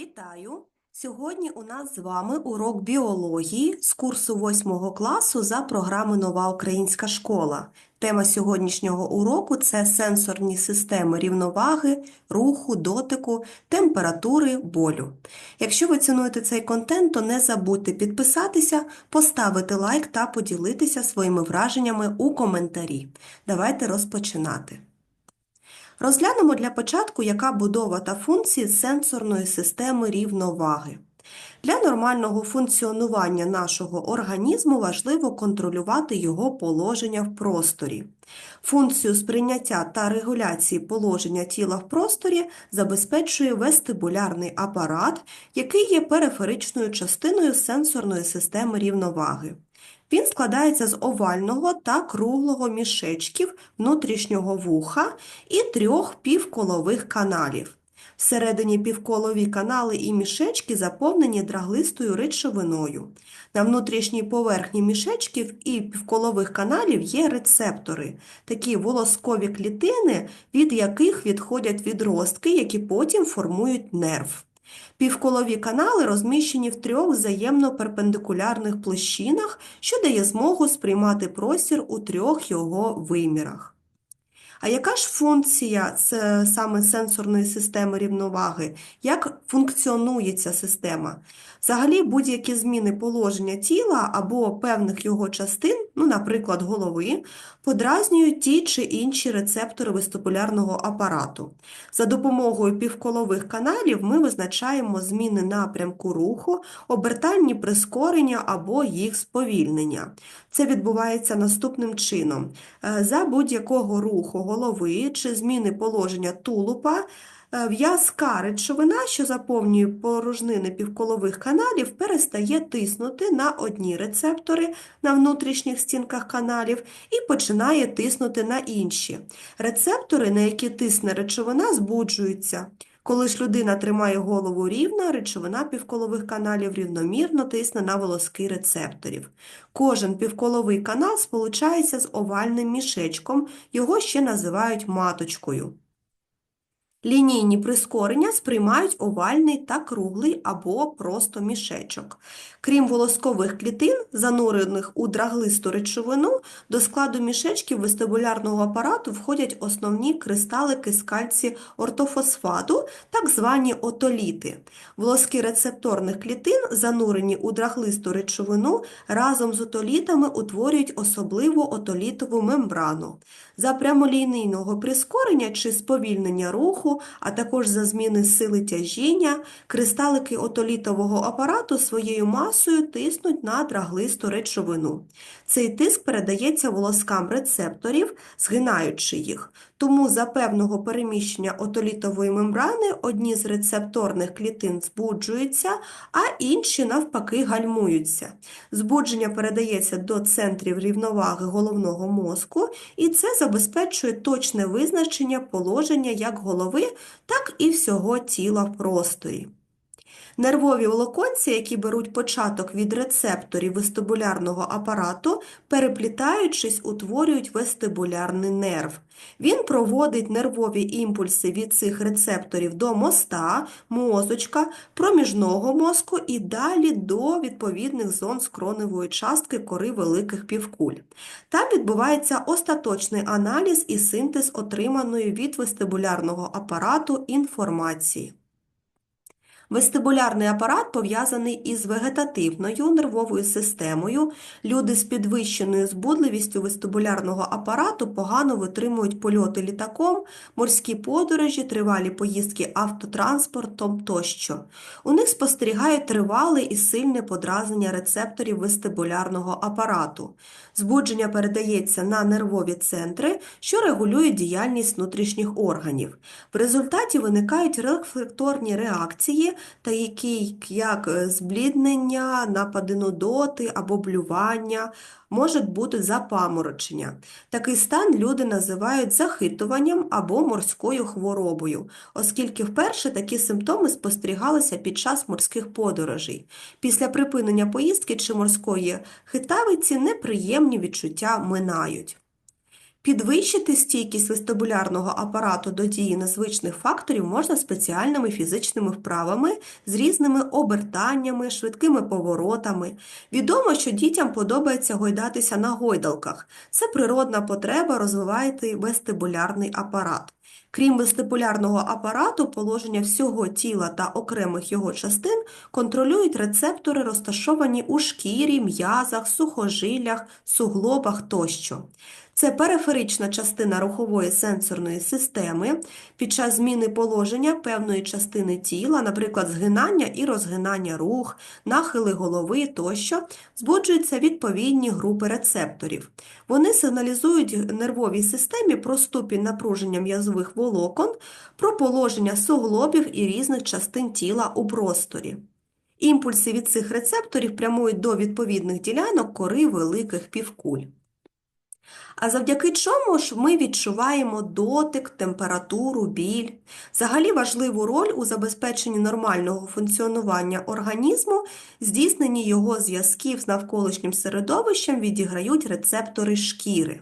Вітаю! Сьогодні у нас з вами урок біології з курсу 8 класу за програми Нова Українська школа. Тема сьогоднішнього уроку це сенсорні системи рівноваги, руху, дотику, температури, болю. Якщо ви цінуєте цей контент, то не забудьте підписатися, поставити лайк та поділитися своїми враженнями у коментарі. Давайте розпочинати. Розглянемо для початку, яка будова та функції сенсорної системи рівноваги. Для нормального функціонування нашого організму важливо контролювати його положення в просторі. Функцію сприйняття та регуляції положення тіла в просторі забезпечує вестибулярний апарат, який є периферичною частиною сенсорної системи рівноваги. Він складається з овального та круглого мішечків внутрішнього вуха і трьох півколових каналів. Всередині півколові канали і мішечки заповнені драглистою речовиною. На внутрішній поверхні мішечків і півколових каналів є рецептори, такі волоскові клітини, від яких відходять відростки, які потім формують нерв. Півколові канали розміщені в трьох взаємно перпендикулярних площинах, що дає змогу сприймати простір у трьох його вимірах. А яка ж функція саме сенсорної системи рівноваги? Як функціонує ця система? Взагалі, будь-які зміни положення тіла або певних його частин, ну, наприклад, голови, подразнюють ті чи інші рецептори вестибулярного апарату. За допомогою півколових каналів ми визначаємо зміни напрямку руху, обертальні прискорення або їх сповільнення. Це відбувається наступним чином. Е, За будь-якого руху голови чи зміни положення тулупа в'язка речовина, що заповнює порожнини півколових каналів, перестає тиснути на одні рецептори на внутрішніх стінках каналів і починає тиснути на інші. Рецептори, на які тисне речовина, збуджуються. Коли ж людина тримає голову рівно, речовина півколових каналів рівномірно тисне на волоски рецепторів. Кожен півколовий канал сполучається з овальним мішечком, його ще називають маточкою. Лінійні прискорення сприймають овальний та круглий або просто мішечок. Крім волоскових клітин, занурених у драглисту речовину, до складу мішечків вестибулярного апарату входять основні кристалики з кальці ортофосфату, так звані отоліти. Волоски рецепторних клітин, занурені у драглисту речовину, разом з отолітами утворюють особливу отолітову мембрану. За прямолінійного прискорення чи сповільнення руху, а також за зміни сили тяжіння, кристалики отолітового апарату своєю масою тиснуть на драглисту речовину. Цей тиск передається волоскам рецепторів, згинаючи їх. Тому за певного переміщення отолітової мембрани одні з рецепторних клітин збуджуються, а інші навпаки гальмуються. Збудження передається до центрів рівноваги головного мозку, і це забезпечує точне визначення положення як голови, так і всього тіла в просторі. Нервові волоконці, які беруть початок від рецепторів вестибулярного апарату, переплітаючись, утворюють вестибулярний нерв. Він проводить нервові імпульси від цих рецепторів до моста, мозочка, проміжного мозку і далі до відповідних зон скроневої частки кори великих півкуль. Там відбувається остаточний аналіз і синтез отриманої від вестибулярного апарату інформації. Вестибулярний апарат пов'язаний із вегетативною нервовою системою. Люди з підвищеною збудливістю вестибулярного апарату погано витримують польоти літаком, морські подорожі, тривалі поїздки автотранспортом тощо. У них спостерігають тривале і сильне подразнення рецепторів вестибулярного апарату. Збудження передається на нервові центри, що регулюють діяльність внутрішніх органів. В результаті виникають рефлекторні реакції, такі як е, збліднення, напади нудоти або блювання, можуть бути запаморочення. Такий стан люди називають захитуванням або морською хворобою, оскільки вперше такі симптоми спостерігалися під час морських подорожей. Після припинення поїздки чи морської хитавиці неприємні відчуття минають. Підвищити стійкість вестибулярного апарату до дії незвичних факторів можна спеціальними фізичними вправами з різними обертаннями, швидкими поворотами. Відомо, що дітям подобається гойдатися на гойдалках. Це природна потреба розвивати вестибулярний апарат. Крім вестибулярного апарату, положення всього тіла та окремих його частин контролюють рецептори, розташовані у шкірі, м'язах, сухожилях, суглобах тощо. Це периферична частина рухової сенсорної системи. Під час зміни положення певної частини тіла, наприклад, згинання і розгинання рух, нахили голови тощо, збуджуються відповідні групи рецепторів. Вони сигналізують нервовій системі про ступінь напруження м'язових волокон, про положення суглобів і різних частин тіла у просторі. Імпульси від цих рецепторів прямують до відповідних ділянок кори великих півкуль. А завдяки чому ж ми відчуваємо дотик, температуру, біль? Взагалі важливу роль у забезпеченні нормального функціонування організму, здійсненні його зв'язків з навколишнім середовищем відіграють рецептори шкіри.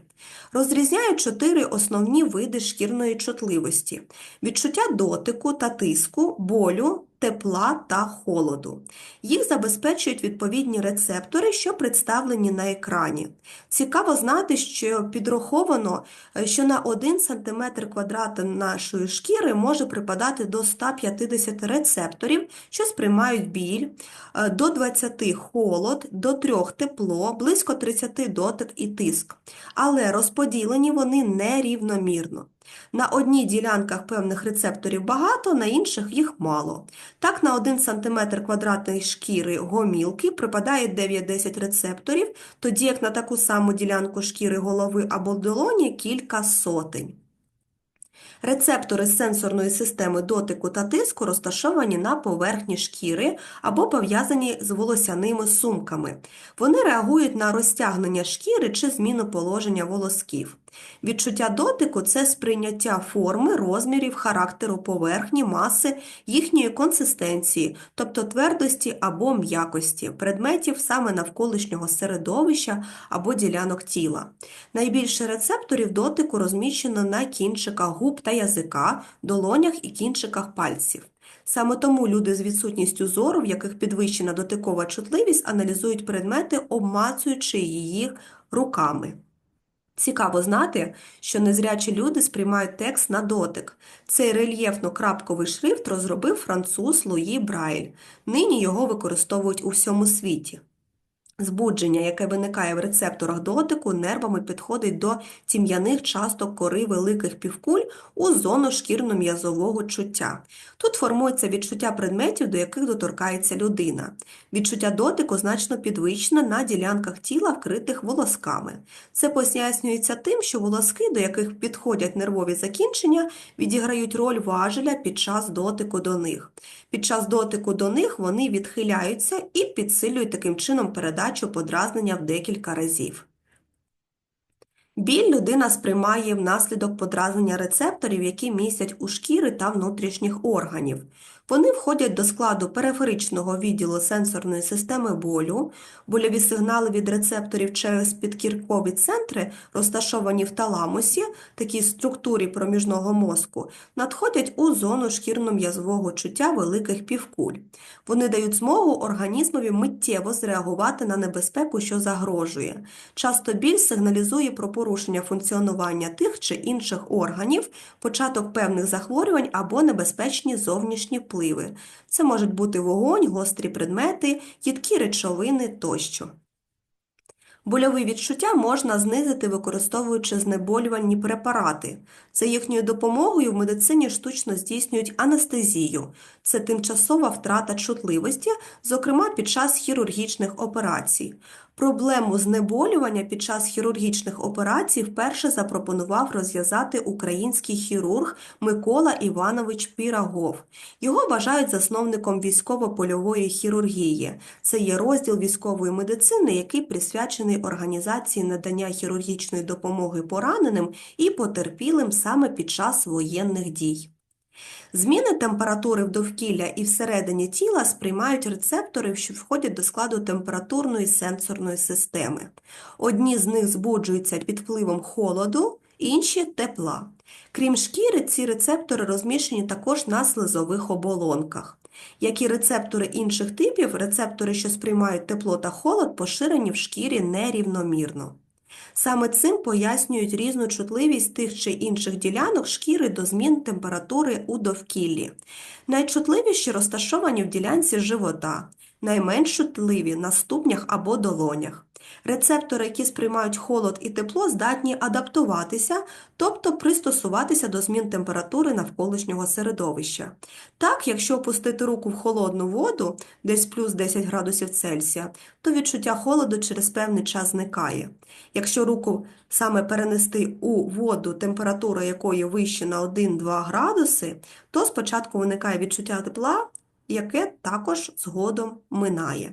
Розрізняють чотири основні види шкірної чутливості: відчуття дотику та тиску, болю, тепла та холоду. Їх забезпечують відповідні рецептори, що представлені на екрані. Цікаво знати, що підраховано, що на 1 см квадрата нашої шкіри може припадати до 150 рецепторів, що сприймають біль, е, до 20 холод, до 3 тепло, близько 30 дотик і тиск. Але розподілені вони нерівномірно. На одній ділянках певних рецепторів багато, на інших їх мало. Так, на 1 см квадратної шкіри гомілки припадає 9-10 рецепторів, тоді як на таку саму ділянку шкіри голови або долоні кілька сотень. Рецептори сенсорної системи дотику та тиску розташовані на поверхні шкіри або пов'язані з волосяними сумками. Вони реагують на розтягнення шкіри чи зміну положення волосків. Відчуття дотику це сприйняття форми, розмірів, характеру поверхні, маси, їхньої консистенції, тобто твердості або м'якості, предметів саме навколишнього середовища або ділянок тіла. Найбільше рецепторів дотику розміщено на кінчиках губ та язика, долонях і кінчиках пальців. Саме тому люди з відсутністю зору, в яких підвищена дотикова чутливість, аналізують предмети, обмацуючи їх руками. Цікаво знати, що незрячі люди сприймають текст на дотик. Цей рельєфно-крапковий шрифт розробив француз Луї Брайль. Нині його використовують у всьому світі. Збудження, яке виникає в рецепторах дотику, нервами підходить до тім'яних часток кори великих півкуль у зону шкірно-м'язового чуття. Тут формується відчуття предметів, до яких доторкається людина. Відчуття дотику значно підвищено на ділянках тіла, вкритих волосками. Це пояснюється тим, що волоски, до яких підходять нервові закінчення, відіграють роль важеля під час дотику до них. Під час дотику до них вони відхиляються і підсилюють таким чином передачу подразнення в декілька разів. Біль людина сприймає внаслідок подразнення рецепторів, які містять у шкіри та внутрішніх органів. Вони входять до складу периферичного відділу сенсорної системи болю, больові сигнали від рецепторів через підкіркові центри, розташовані в таламусі, такій структурі проміжного мозку, надходять у зону шкірно-м'язового чуття великих півкуль. Вони дають змогу організмові миттєво зреагувати на небезпеку, що загрожує. Часто біль сигналізує про порушення функціонування тих чи інших органів, початок певних захворювань або небезпечні зовнішні впливи. Це можуть бути вогонь, гострі предмети, їдкі речовини тощо. Больові відчуття можна знизити, використовуючи знеболювальні препарати. За їхньою допомогою в медицині штучно здійснюють анестезію. Це тимчасова втрата чутливості, зокрема під час хірургічних операцій. Проблему знеболювання під час хірургічних операцій вперше запропонував розв'язати український хірург Микола Іванович Пірагов. Його вважають засновником військово-польової хірургії. Це є розділ військової медицини, який присвячений організації надання хірургічної допомоги пораненим і потерпілим саме під час воєнних дій. Зміни температури в довкілля і всередині тіла сприймають рецептори, що входять до складу температурної сенсорної системи. Одні з них збуджуються під впливом холоду, інші тепла. Крім шкіри, ці рецептори розміщені також на слизових оболонках. Як і рецептори інших типів, рецептори, що сприймають тепло та холод, поширені в шкірі нерівномірно. Саме цим пояснюють різну чутливість тих чи інших ділянок шкіри до змін температури у довкіллі. Найчутливіші розташовані в ділянці живота, найменш чутливі на ступнях або долонях. Рецептори, які сприймають холод і тепло, здатні адаптуватися, тобто пристосуватися до змін температури навколишнього середовища. Так, якщо опустити руку в холодну воду, десь плюс 10 градусів Цельсія, то відчуття холоду через певний час зникає. Якщо руку саме перенести у воду, температура якої вище на 1-2 градуси, то спочатку виникає відчуття тепла, яке також згодом минає.